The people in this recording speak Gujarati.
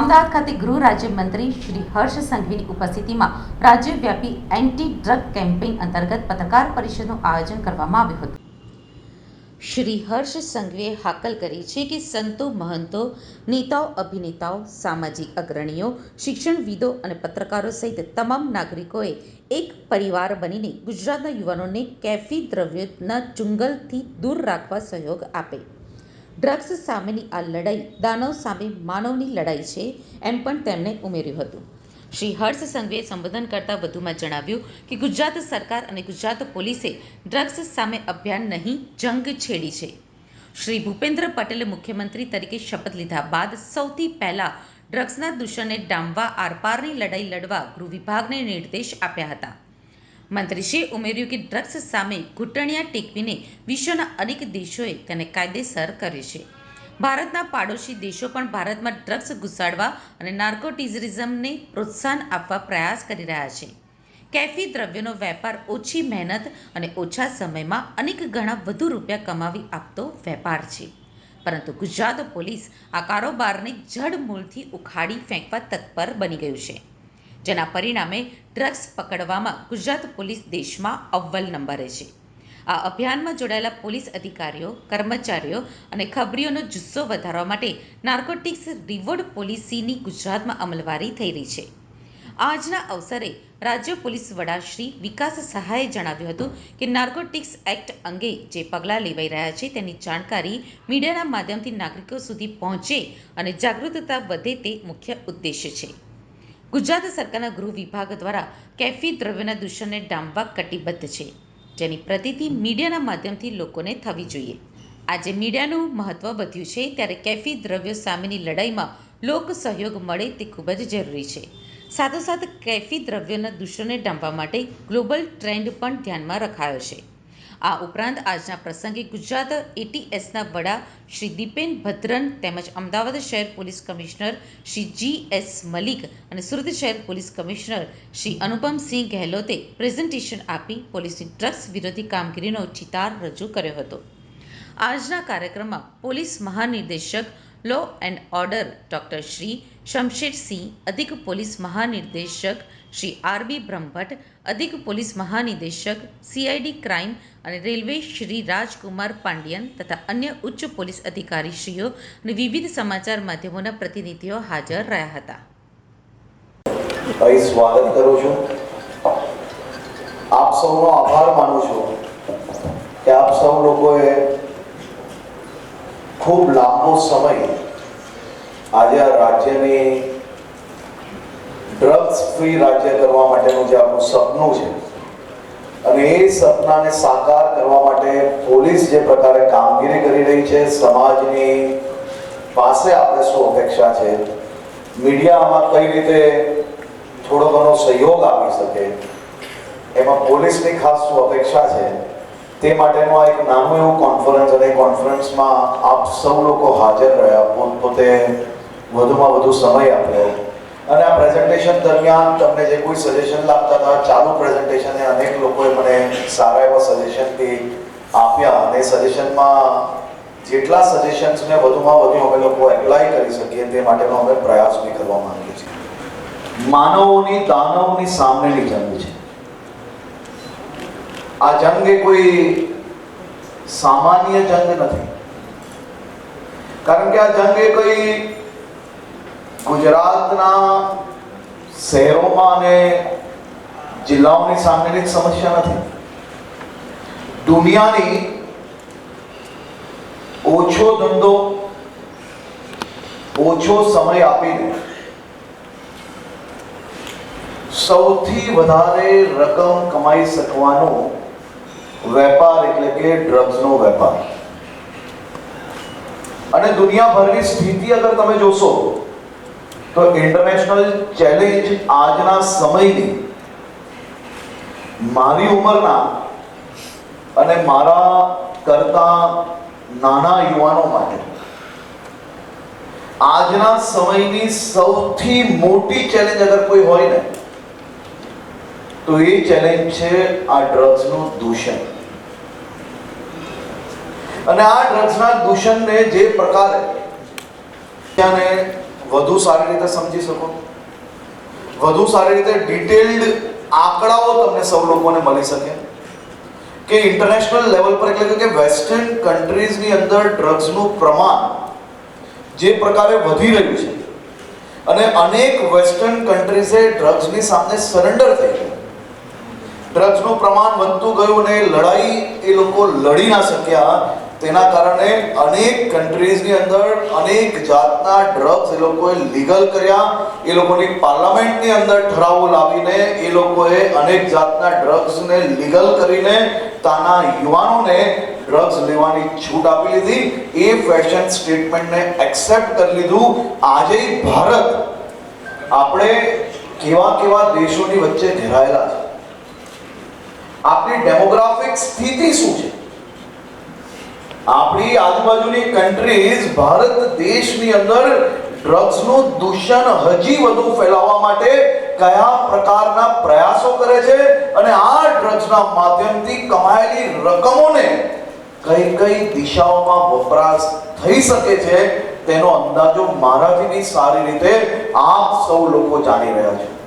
અમદાવાદ ખાતે ગૃહ રાજ્યમંત્રી શ્રી હર્ષ સંઘવીની ઉપસ્થિતિમાં રાજ્યવ્યાપી એન્ટી ડ્રગ કેમ્પેઇન અંતર્ગત પત્રકાર પરિષદનું આયોજન કરવામાં આવ્યું હતું. શ્રી હર્ષ સંઘવીએ હાકલ કરી છે કે સંતો, મહંતો, નેતાઓ, અભિનેતાઓ, સામાજિક અગ્રણીઓ, શિક્ષણવિદો અને પત્રકારો સહિત તમામ નાગરિકોએ એક પરિવાર બનીને ગુજરાતના યુવાનોને કેફી દ્રવ્યોના ચુંગલથી દૂર રાખવા સહયોગ આપે. ડ્રગ્સ સામેની આ લડાઈ દાનવ સામે માનવની લડાઈ છે એમ પણ તેમણે ઉમેર્યું હતું. શ્રી હર્ષ સંઘવીએ સંબોધન કરતાં વધુમાં જણાવ્યું કે ગુજરાત સરકાર અને ગુજરાત પોલીસે ડ્રગ્સ સામે અભિયાન નહીં, જંગ છેડી છે. શ્રી ભૂપેન્દ્ર પટેલે મુખ્યમંત્રી તરીકે શપથ લીધા બાદ સૌથી પહેલાં ડ્રગ્સના દૂષણને ડામવા આરપારની લડાઈ લડવા ગૃહ વિભાગને નિર્દેશ આપ્યા હતા. મંત્રીશ્રીએ ઉમેર્યું કે ડ્રગ્સ સામે ઘૂંટણિયા ટેકવીને વિશ્વના અનેક દેશોએ તેને કાયદેસર કરે છે. ભારતના પાડોશી દેશો પણ ભારતમાં ડ્રગ્સ ઘુસાડવા અને નાર્કોટિઝરિઝમને પ્રોત્સાહન આપવા પ્રયાસ કરી રહ્યા છે. કેફી દ્રવ્યોનો વેપાર ઓછી મહેનત અને ઓછા સમયમાં અનેક ગણા વધુ રૂપિયા કમાવી આપતો વેપાર છે. પરંતુ ગુજરાત પોલીસ આ કારોબારને જડમૂળથી ઉખાડી ફેંકવા તત્પર બની ગયું છે. જેના પરિણામે ડ્રગ્સ પકડવામાં ગુજરાત પોલીસ દેશમાં અવ્વલ નંબરે છે. આ અભિયાનમાં જોડાયેલા પોલીસ અધિકારીઓ, કર્મચારીઓ અને ખબરીઓનો જુસ્સો વધારવા માટે નાર્કોટિક્સ રિવોર્ડ પોલિસીની ગુજરાતમાં અમલવારી થઈ રહી છે. આજના અવસરે રાજ્ય પોલીસ વડા શ્રી વિકાસ સહાયે જણાવ્યું હતું કે નાર્કોટિક્સ એક્ટ અંગે જે પગલાં લેવાઈ રહ્યા છે તેની જાણકારી મીડિયાના માધ્યમથી નાગરિકો સુધી પહોંચે અને જાગૃતતા વધે તે મુખ્ય ઉદ્દેશ્ય છે. ગુજરાત સરકારના ગૃહ વિભાગ દ્વારા કેફી દ્રવ્યના દૂષણને ડામવા કટિબદ્ધ છે. જેની પ્રતિતિ મીડિયાના માધ્યમથી લોકોને થવી જોઈએ. આજે મીડિયાનું મહત્વ વધ્યું છે ત્યારે કેફી દ્રવ્યો સામેની લડાઈમાં લોક સહયોગ મળે તે ખૂબ જ જરૂરી છે. સાથોસાથ કેફી દ્રવ્યોના દૂષણને ડામવા માટે ગ્લોબલ ટ્રેન્ડ પણ ધ્યાનમાં રખાયો છે. આ ઉપરાંત આજના પ્રસંગે ગુજરાત એટીએસના વડા શ્રી દીપેન ભદ્રન તેમજ અમદાવાદ શહેર police commissioner Shri G S Malik અને સુરત શહેર પોલીસ કમિશનર શ્રી અનુપમસિંહ ગહેલોતે પ્રેઝન્ટેશન આપી પોલીસની ડ્રગ્સ વિરોધી કામગીરીનો ચિતાર રજૂ કર્યો હતો. આજના કાર્યક્રમમાં પોલીસ મહાનિર્દેશક law and order doctor Shri Shamshersinh અધિક પોલીસ મહાનિર્દેશક શ્રી આર બી બ્રહ્મભટ્ટ, અધિક પોલીસ મહાનિદેશક સીઆઈડી ક્રાઇમ અને રેલવે શ્રી રાજકુમાર પાંડિયન તથા અન્ય ઉચ્ચ પોલીસ અધિકારીશ્રીઓ અને વિવિધ સમાચાર માધ્યમોના પ્રતિનિધિઓ હાજર રહ્યા હતા. સ્વાગત કરું છું. આપ સૌનો આભાર માનું છું કે આપ સૌ લોકોએ ખૂબ લાંબો સમય આજે આ રાજ્યની ડ્રગ્સ ફ્રી રાજ્ય કરવા માટેનું જે આપણું સપનું છે, અને એ સપનાને સાકાર કરવા માટે પોલીસ જે પ્રકારે કામગીરી કરી રહી છે, સમાજની પાસે આપણે શું અપેક્ષા છે મીડિયા આમાં કઈ રીતે થોડો ઘણો સહયોગ આપી શકે, એમાં પોલીસની ખાસ શું અપેક્ષા છે, તે માટેનું આ એક નાનું એવું કોન્ફરન્સ અને કોન્ફરન્સમાં આપ સૌ લોકો હાજર રહ્યા, પોતપોતે વધુમાં વધુ સમય આપ્યો. અને આ પ્રેઝન્ટેશન દરમિયાન તમને જે કોઈ સજેશન લાગતા હતા, ચાલુ પ્રેઝન્ટેશને અનેક લોકોએ મને સારા એવા સજેશનથી આપ્યા. અને સજેશનમાં જેટલા સજેશન્સને વધુમાં વધુ અમે લોકો એપ્લાય કરી શકીએ તે માટેનો અમે પ્રયાસ બી કરવા માંગીએ છીએ. માનવોની દાનવની સામેની જંગ છે. આ જંગ એ કોઈ સામાન્ય જંગ નથી. કારણ કે આ જંગ એ કોઈ ગુજરાતના શહેરોમાં અને જિલ્લાઓની સામેની સમસ્યા નથી. દુનિયાની ઓછો ધંધો, ઓછો સમય આપીને સૌથી વધારે રકમ કમાઈ શકવાનો વેપાર એટલે કે ડ્રગ્સનો વેપાર. અને દુનિયાભરની સ્થિતિ અગર તમે જોશો તો ઇન્ટરનેશનલ ચેલેન્જ આજના સમયની મારી ઉંમરના અને મારા કરતા નાના યુવાનો માટે આજના સમયની સૌથી મોટી ચેલેન્જ અગર કોઈ હોય ને, તો એ ચેલેન્જ છે આ ડ્રગ્સનું દૂષણ. અને આ ડ્રગ્સના દૂષણને જે પ્રકારે ત્યાંને વધુ સારી રીતે સમજી શકો. વધુ સારી રીતે ડિટેલ્ડ આંકડાઓ તમને સૌ લોકોને મળી શકે. કે ઇન્ટરનેશનલ લેવલ પર એટલે કે વેસ્ટર્ન કન્ટ્રીઝની અંદર ડ્રગ્સનું પ્રમાણ જે પ્રકારે વધી રહ્યું છે. અને અનેક વેસ્ટર્ન કન્ટ્રીઝે ડ્રગ્સની સામે સરેન્ડર થઈ ગયું. ડ્રગ્સનું પ્રમાણ વધતું ગયું અને લડાઈ એ લોકો લડી ના શક્યા. તેના કારણે અનેક કન્ટ્રીઝની અંદર અનેક જાતના ડ્રગ્સ એ લોકોએ લીગલ કર્યા. એ લોકોની પાર્લામેન્ટની અંદર ઠરાવો લાવીને એ લોકોએ અનેક જાતના ડ્રગ્સને લીગલ કરીને તાના યુવાનોને ડ્રગ્સ લેવાની છૂટ આપી લીધી. એ ફેશન સ્ટેટમેન્ટને એક્સેપ્ટ કરી લીધું. આજે ભારત આપણે કેવા કેવા દેશોની વચ્ચે ઘેરાયેલા છે. આપણી ડેમોગ્રાફિક સ્થિતિ શું છે? આપણી આજુબાજુની કન્ટ્રીઝ ભારત દેશની અંદર ડ્રગ્સનું દૂષણ હજી વધુ ફેલાવવા માટે કયા પ્રકારના પ્રયાસો કરે છે અને આ ડ્રગ્સના માધ્યમથી કમાયેલી રકમોને કઈ કઈ દિશાઓમાં વપરાશ થઈ શકે છે તેનો અંદાજો મારાથી સારી રીતે આપ સૌ લોકો જાણી રહ્યા છે.